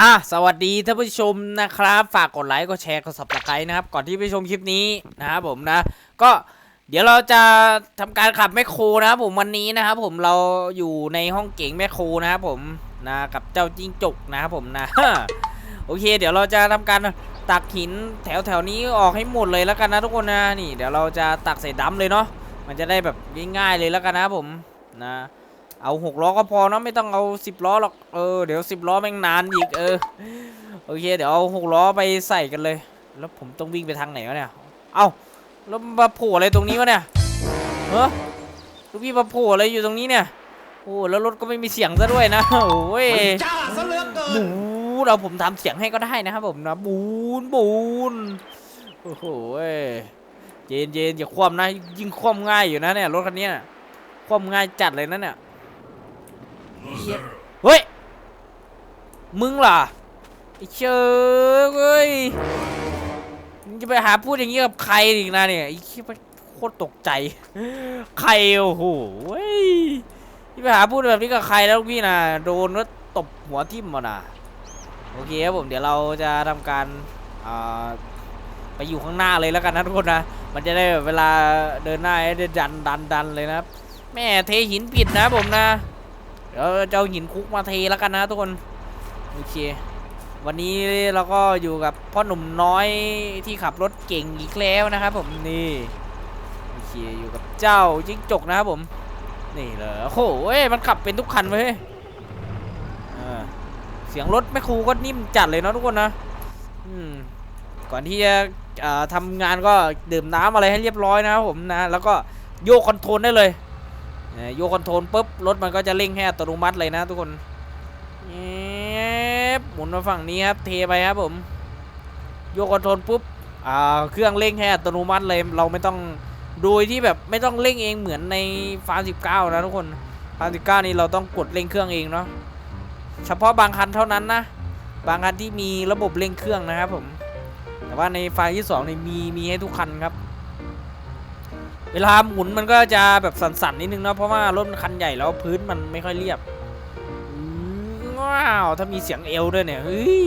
อะสวัสดีท่านผู้ชมนะครับ ฝากกดไลค์กดแชร์กด subscribe นะครับ ก่อนที่ไปชมคลิปนี้นะครับผมนะ ก็เดี๋ยวเราจะทำการขับแมคโครนะครับผมวันนี้นะครับผมเราอยู่ในห้องเก๋งแมคโครนะครับผมนะกับเจ้าจิ้งจกนะครับผมนะโอเค เดี๋ยวเราจะทำการตักหินแถวแถวๆนี้ออกให้หมดเลยแล้วกันนะทุกคนนะนี่ เดี๋ยวเราจะตักใส่ดัมเลยเนาะมันจะได้แบบง่ายๆเลยแล้วกันนะผมนะ เอาหกล้อก็พอเนอะไม่ต้องเอาสิบล้อหรอกเออเดี๋ยวสิบล้อแม่งนานอีกเออโอเคเดี๋ยวเอาหกล้อไปใส่กันเลย แล้วผมต้องวิ่งไปทางไหนวะเนี่ยเอ้าแล้วมาโผล่อะไรตรงนี้วะเนี่ยเฮ้ลูกพี่มาโผล่อะไรอยู่ตรงนี้เนี่ยโอ้แล้วรถก็ไม่มีเสียงซะด้วยนะโอ้ยจ้าซะเหลือเกินบูนเราผมทำเสียงให้ก็ได้นะครับผมนะบูนบูนโอ้โหเย็นเย็นอย่าคว่ำนะยิ่งคว่ำง่ายอยู่นะเนี่ยรถคันเนี้ยคว่ำง่ายจัดเลยนะเนี่ยเหี้ยเฮ้ย มึงล่ะไอ้เชยเว้ยมึงจะไปหาพูดอย่างนี้กับใครอีกนะเนี่ยไอ้ขี้ยโคตรตกใจ ใครโอ้โหเว้ยที่ไปหาพูดแบบนี้กับใครแล้วพี่นะโดนก็ตบหัวทิ่มมานะโอเคครับผมเดี๋ยวเราจะทำการอ่าไปอยู่ข้างหน้าเลยแล้วกันนะทุกคนนะ มันจะได้แบบเวลาเดินหน้าให้ได้ดันดันดันเลยนะครับแม่เทหินผิดนะผมนะ เดี๋ยวจะเอาหินคุกมาเทแล้วกันนะทุกคนโอเค วันนี้เราก็อยู่กับพ่อหนุ่มน้อยที่ขับรถเก่งอีกแล้วนะครับผมนี่โอเคอยู่กับเจ้าจิ้งจกนะครับผม นี่เลยโอ้โหเอ้มันขับเป็นทุกคันเว้ยเสียงรถแม่ครูก็นิ่มจัดเลยเนาะทุกคนนะอืมก่อนที่จะทำงานก็ดื่มน้ำอะไรให้เรียบร้อยนะครับผมนะ แล้วก็โยกคอนโทรลได้เลย โยคอนโทรลปุ๊บรถมันก็จะเร่งให้อัตโนมัติเลยนะทุกคนเย็บหมุนมาฝั่งนี้ครับเทไปครับผมโยคอนโทรลปุ๊บเครื่องเร่งให้อัตโนมัติเลยเราไม่ต้องโดยที่แบบไม่ต้องเร่งเองเหมือนในฟาร์19นะทุกคนฟาร์19นี่เราต้องกดเร่งเครื่องเองเนาะเฉพาะบางคันเท่านั้นนะบางคันที่มีระบบเร่งเครื่องนะครับผมแต่ว่าในไฟล์ที่2นี่มีมีให้ทุกคันครับ เวลาหมุนมันก็จะแบบสั่นๆนิดนึงเนาะเพราะว่ารถมันคันใหญ่แล้วพื้นมันไม่ค่อยเรียบว้าวถ้ามีเสียงเอวด้วยเนี่ยเฮ้ย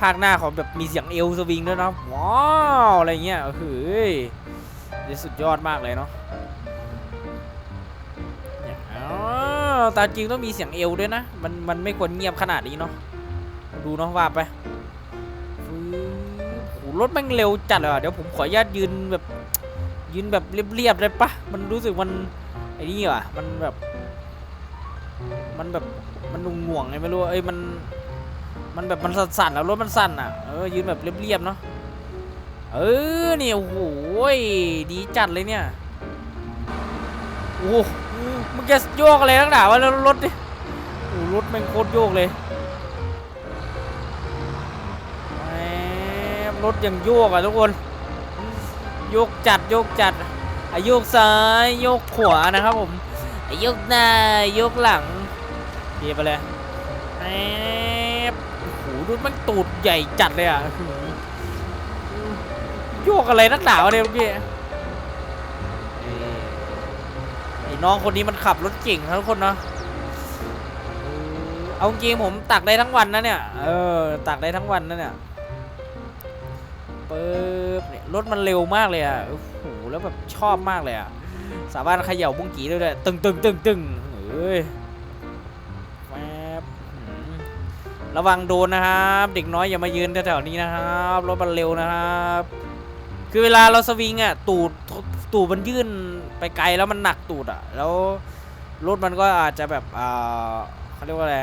ภาคหน้าของแบบมีเสียงเอวสวิงด้วยเนาะว้าวอะไรเงี้ยเฮ้ยนี่สุดยอดมากเลยเนาะเนี่ยอ๋อตาจริงต้องมีเสียงเอวด้วยนะ มันมันไม่ควรเงียบขนาดนี้เนาะดูเนาะว่าไปโหรถแม่งเร็วจัดเลยเดี๋ยวผมขออนุญาตยืนแบบ ยืนแบบเรียบๆได้ปะมันรู้สึกมันไอ้นี่ว่ะมันแบบ มันแบบมันหน่วงๆไงไม่รู้เอ้ยมัน มันแบบมันสั่นๆแล้วรถมันสั่นอะเออยืนแบบเรียบๆเนาะเออเนี่ยโอ้โหยดีจัดเลยเนี่ยโอ้มึงจะโยกอะไรตั้งหนาวะแล้วรถดิโอ้รถแม่งโคตรโยกเลยแหมรถยังโยกอะทุกคน ยกจัดยกจัดอะโยกซ้ายยกขวานะครับผมอะโยกหน้ายกหลังเทียไปเลยแอบโหดูมันตูดใหญ่จัดเลยอะโยกอะไรนักหนาวะเนี่ยเมื่อกี้นี่ไอ้น้องคนนี้มันขับรถเก่งนะทุกคนเนาะเอาจริงผมตักได้ทั้งวันนะเนี่ย เออ ตักได้ทั้งวันนะเนี่ยเปึ๊บ เนี่ยรถมันเร็วมากเลยอะโอ้โหแล้วแบบชอบมากเลยอะสามารถเขย่าบุ้งกีได้ด้วยตึงตึงตึงตึงเฮ้ยแวบระวังโดนนะครับ เด็กน้อยอย่ามายืนแถวๆนี้นะครับรถมันเร็วนะครับ คือเวลาเราสวิงอะตูดตูดมันยื่นไปไกลแล้วมันหนักตูดอะ แล้วรถมันก็อาจจะแบบอ่าเขาเรียกว่าอะไร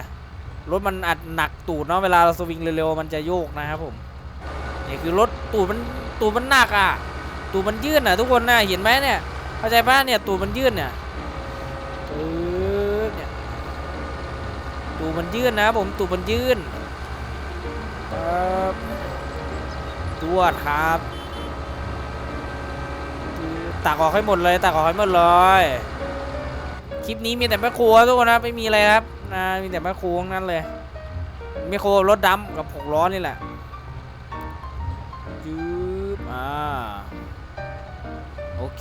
รถมันอาจหนักตูดเนาะเวลาเราสวิงเร็วๆมันจะโยกนะครับผมนี่คือรถตูดมัน ตูมันหนักอะตูมันยื่นอะทุกคนน่ะเห็นไหมเนี่ยเข้าใจป่ะเนี่ยตูมันยื่นเนี่ยเนี่ยตูมันยื่นนะผมตูมันยื่นครับตรวจครับตักออกให้หมดเลยตักออกให้หมดเลยคลิปนี้มีแต่แม่ครัวทุกคนนะไม่มีอะไรครับนะมีแต่แม่ครัวนั้นเลยแม่ครัวรถดำกับหกล้อนี่แหละ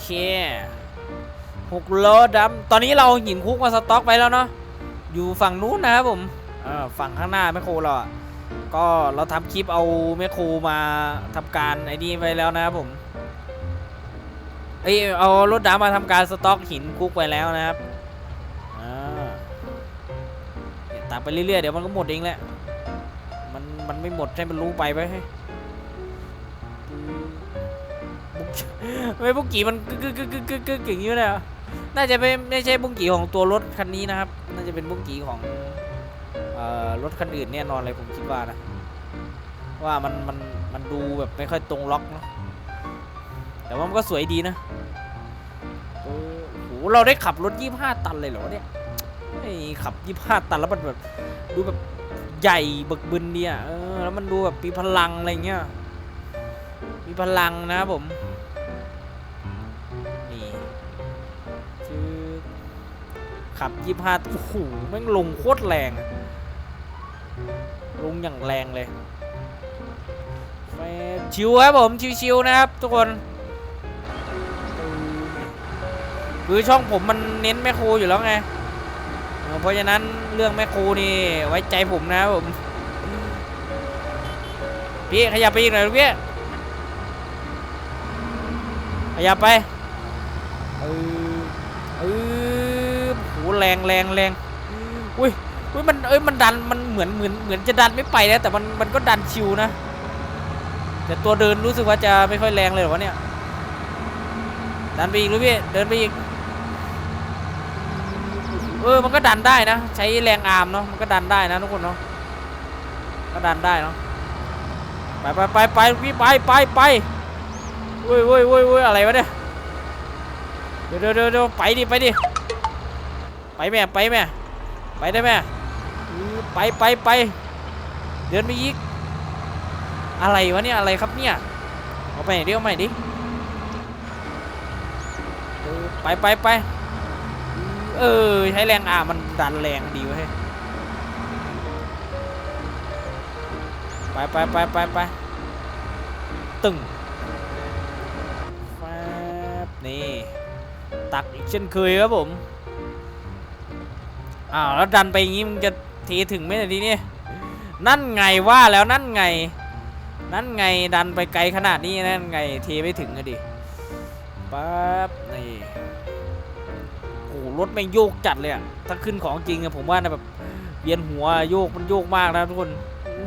เคหกล้อดำตอนนี้เราหินคุกมาสต็อกไปแล้วเนาะอยู่ฝั่งนู้นนะครับผมอ่าฝั่งข้างหน้าไม่โครเราอะก็เราทำคลิปเอาแม่ครมาทำการไอ้นี่ไปแล้วนะครับผมเอ้ยเอารถดำมาทำการสต็อกหินคุกไปแล้วนะครับอ่าเนี่ยตักไปเรื่อยๆเดี๋ยวมันก็หมดเองแหละมันมันไม่หมดให้มันรู้ไปไว้ให้ ไม่บุกกี่มันกึกกึกกึกกึกกึกกึกอย่างนี้เลยน่าจะไม่ไม่ใช่บุกกี่ของตัวรถคันนี้นะครับ น่าจะเป็นบุกกี่ของรถคันอื่นแน่นอนเลยผมคิดว่านะ ว่ามันมันมันดูแบบไม่ค่อยตรงล็อกเนาะแต่ว่ามันก็สวยดีนะโอ้โหเราได้ขับรถ 25 ตันเลยเหรอเนี่ยไอ้ขับ 25 ตันแล้วมันแบบดูแบบใหญ่บึกบึนเนี่ยเออแล้วมันดูแบบมีพลังอะไรเงี้ยมีพลังนะผม ขับ25โอ้โหแม่งลงโคตรแรงลงอย่างแรงเลยแม่ชิวครับผมชิวๆนะครับ ทุกคนคือช่องผมมันเน้นแม่ครอยู่แล้วไงเออเพราะฉะนั้นเรื่องแม่ครนี่ไว้ใจผมนะครับผมพี่ขยับไปอีกหน่อยลูกพี่ขยับไปเออ แรงแรงแรงอุ้ยอุ้ยมันเอ้ยมันดันมันเหมือนเหมือนเหมือนจะดันไม่ไปนะแต่มันมันก็ดันชิวนะแต่ตัวเดินรู้สึกว่าจะไม่ค่อยแรงเลยหรอวะเนี่ยดันไปอีกลูกพี่เดินไปอีกเออมันก็ดันได้นะ ใช้แรงอาร์มเนาะมันก็ดันได้นะทุกคนเนาะก็ดันได้เนาะไปไปไปไปพี่ไปไปไปเว้ยเว้ยเว้ยเว้ยอะไรวะเนี่ยเดี๋ยวเดี๋ยวเดี๋ยวไปดิไปดิ ไปแม่ไปแม่ไปได้แม่ไปไปไปเดินไปอีก อะไรวะเนี่ยอะไรครับเนี่ยเอาไปไหนดิเอาใหม่ดิไปไปไปเออใช้แรงอ่ามันดันแรงดีเว้ยไปไปไปไปไปตึงแฟบนี่ตักอีกเช่นเคยครับผม อ้าวแล้วดันไปอย่างงี้มึงจะเทถึงไหมเนี่ยทีนี้นั่นไงว่าแล้วนั่นไง นั่นไงดันไปไกลขนาดนี้นั่นไงเทไม่ถึงอะดิปั๊บนี่โอ้โหรถไม่โยกจัดเลยอะถ้าขึ้นของจริงอะผมว่านะแบบเวียนหัวโยกมันโยกมากนะทุกคน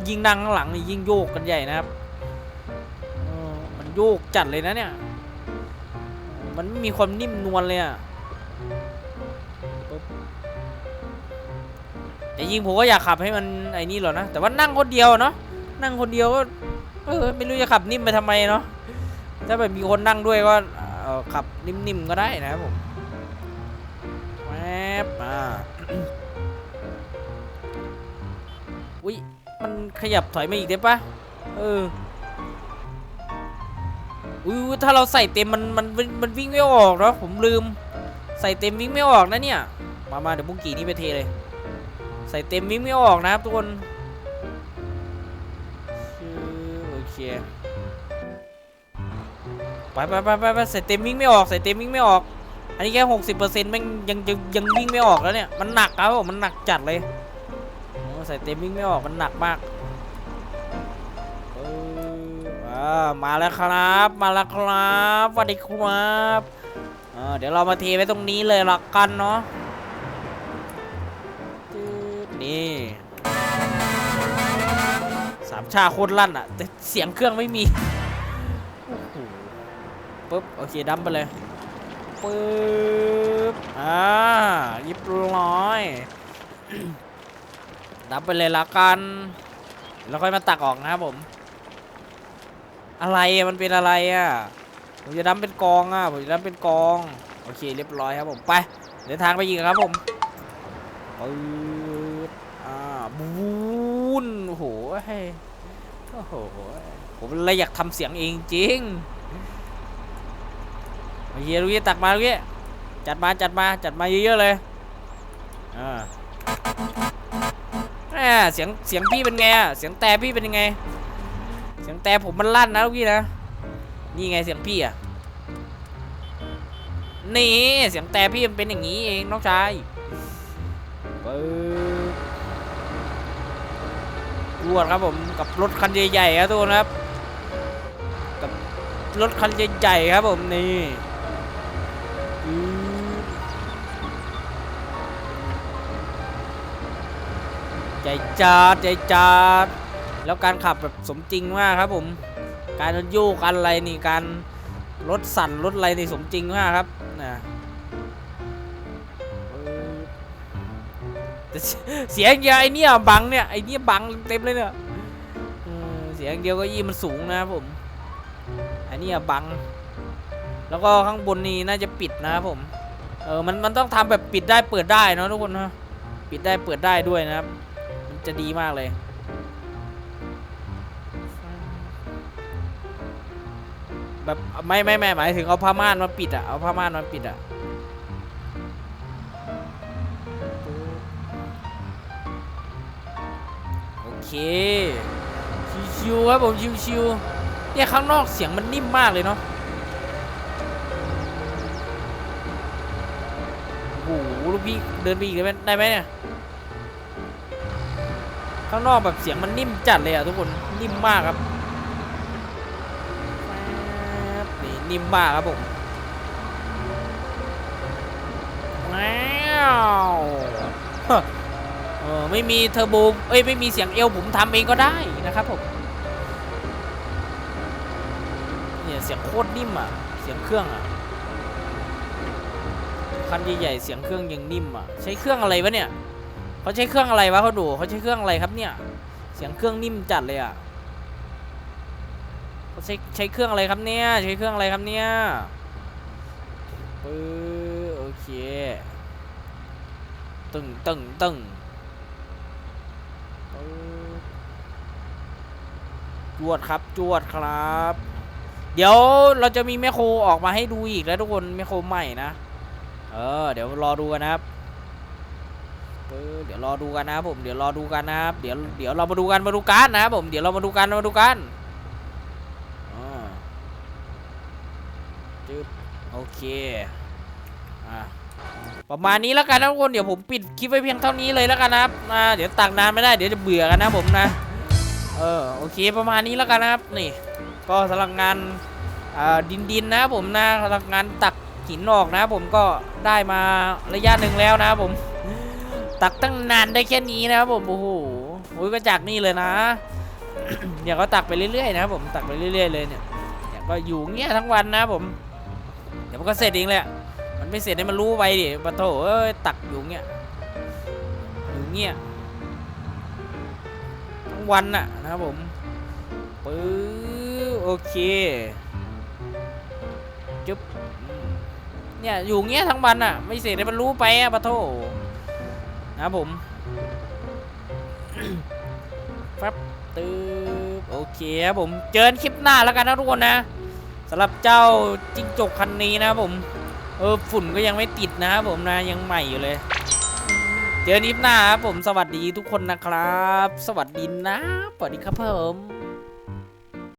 ยิ่งนั่งข้างหลังนี่ยิ่งโยกกันใหญ่นะครับมันโยกจัดเลยนะเนี่ย มันไม่มีความนิ่มนวลเลยอะ แต่จริงผมก็อยากขับให้มันไอ้นี่หรอนะ แต่ว่านั่งคนเดียวเนาะ นั่งคนเดียวก็เออไม่รู้จะขับนิ่มไปทำไมเนาะ ถ้าแบบมีคนนั่งด้วยก็ออขับนิ่มๆก็ได้นะครับผมแวบอ่าอุ้ยมันขยับถอยมาอีกได้ปะเอออุ้ยถ้าเราใส่เต็มมันมันมันวิ่งไม่ออกเนาะผมลืม ใส่เต็มวิ่งไม่ออกนะเนี่ย มามาเดี๋ยวบุ้งกี่นี่ไปเทเลย ใส่เต็มวิ่งไม่ออกนะครับทุกคนโอเคไปไปไปไปไปใส่เต็มวิ่งไม่ออกใส่เต็มวิ่งไม่ออก อันนี้แค่หกสิบเปอร์เซ็นต์ม่งยังยังยังวิ่งไม่ออกแล้วเนี่ย มันหนักครับผมมันหนักจัดเลยใส่เต็มวิ่งไม่ออกมันหนักมากมาแล้วครับ มาแล้วครับสวัสดีครับเดี๋ยวเรามาเทไว้ตรงนี้เลยละกันเนาะ นี่สามชาโคตรลั่นอะ แต่เสียงเครื่องไม่มีปุ๊บ โอเคดัมไปเลยปึ๊บ อ่ายิบร้อยนับไปเลยละกัน แล้วค่อยมาตักออกนะครับผม อะไรมันเป็นอะไรอะ ผมจะดั้มเป็นกองอะ ผมจะดั้มเป็นกอง โอเคเรียบร้อยครับผม ไป เดินทางไปอีกครับผมปึ๊บ บูนโอ้โหเฮ้ยโอ้โหผมเลยอยากทำเสียงเองจริงเคลูกพี่ตักมาลูกพี่จัดมาจัดมาจัดมาเยอะๆเลยอ่าเสียงเสียงพี่เป็นไงอะเสียงแต่พี่เป็นยังไง เสียงแต่ผมมันลั่นนะลูกพี่นะนี่ไงเสียงพี่อะนี่เสียงแต่พี่มันเป็นอย่างนี้เองน้องชาย รวดครับผมกับรถคันใหญ่ๆครับทุกคนครับกับรถคันใหญ่ๆครับผมนี่อืมใจจัดใจจัดแล้วการขับแบบสมจริงมากครับผม การโยกการอะไรนี่การรถสั่นรถอะไรนี่สมจริงมากครับนะ เสียงเดียวไอเนี่ยบังเนี่ยไอเนี่ยบังเต็มเลยเนี่ยเออเสียงเดียวก็ยี่มันสูงนะครับผมไอเนี่บัง แล้วก็ข้างบนนี้น่าจะปิดนะครับผม เออมันมันต้องทำแบบปิดได้เปิดได้เนะทุกคนนะปิดได้เปิดได้ด้วยนะครับ มันจะดีมากเลยแบบไม่ไม่ไม่หมายถึงเอาผ้าม่านมาปิดอะเอาผ้าม่านมาปิดอะ ชิวๆครับผมชิวๆเนี่ยข้างนอกเสียงมันนิ่มมากเลยเนาะโอ้โหลูกพี่เดินไปอีกได้ไหมได้ไหมเนี่ยข้างนอกแบบเสียงมันนิ่มจัดเลยอะทุกคนนิ่มมากครับนี่นิ่มมากครับผมว้าวฮะ เออไม่มีเทอร์โบเอ้ยไม่มีเสียงเอวผมทำเองก็ได้นะครับผมเนี่ยเสียงโคตรนิ่มอะเสียงเครื่องอะคันใหญ่ๆเสียงเครื่องยังนิ่มอะใช้เครื่องอะไรวะเนี่ยเขาใช้เครื่องอะไรวะเขาดูเขาใช้เครื่องอะไรครับเนี่ย เสียงเครื่องนิ่มจัดเลยอะเขาใช้ใช้เครื่องอะไรครับเนี่ยใช้เครื่องอะไรครับเนี่ยปื้อโอเคตึงตึงตึง จวดครับ จวดครับ เดี๋ยวเราจะมีแมคโครออกมาให้ดูอีกแล้วทุกคนแมคโครใหม่นะ เออ เดี๋ยวรอดูกันนะครับเดี๋ยวรอดูกันนะผม เดี๋ยวรอดูกันนะครับ เดี๋ยว เดี๋ยวเรามาดูกัน มาดูกันนะครับผม เดี๋ยวเรามาดูกัน มาดูกันอ่าจึ๊บโอเค อ่า ประมาณนี้แล้วกันนะทุกคนเดี๋ยวผมปิดคลิปไว้เพียงเท่านี้เลยแล้วกันนะครับอ่าเดี๋ยวตักนานไม่ได้เดี๋ยวจะเบื่อกันนะผมนะ เออโอเคประมาณนี้แล้วกันนะครับนี่ ก็สำหรับงานดินดินนะผมนะสำหรับงานตักหินออกนะ ผมก็ได้มาระยะหนึ่งแล้วนะผม ตักตั้งนานได้แค่นี้นะครับผมโอ้โหโอ้ยก็จากนี่เลยนะเนี่ยวก็ตักไปเรื่อยๆนะผมตักไปเรื่อยๆเลยเนี่ยเนี่ยก็อยู่เงี้ยทั้งวันนะผม เดี๋ยวมันก็เสร็จเองแหละ ไม่เสร็จให้มันรู้ไปดิปะโถเอ้ยตักอยู่เงี้ยอยู่เงี้ยทั้งวันน่ะนะครับผมปึ๊บโอเคจุ๊บเนี่ยอยู่เงี้ยทั้งวันน่ะ ไม่เสร็จให้มันรู้ไปอะปะโถนะครับผมปั๊บตึ๊บโอเคครับผมเจอกันคลิปหน้าแล้วกันนะทุกคนนะสำหรับเจ้าจิ้งจกคันนี้นะครับผม เออฝุ่นก็ยังไม่ติดนะครับผมนะยังใหม่อยู่เลย เจอนิฟหน้าครับผมสวัสดีทุกคนนะครับ สวัสดีนะสวัสดีครับผม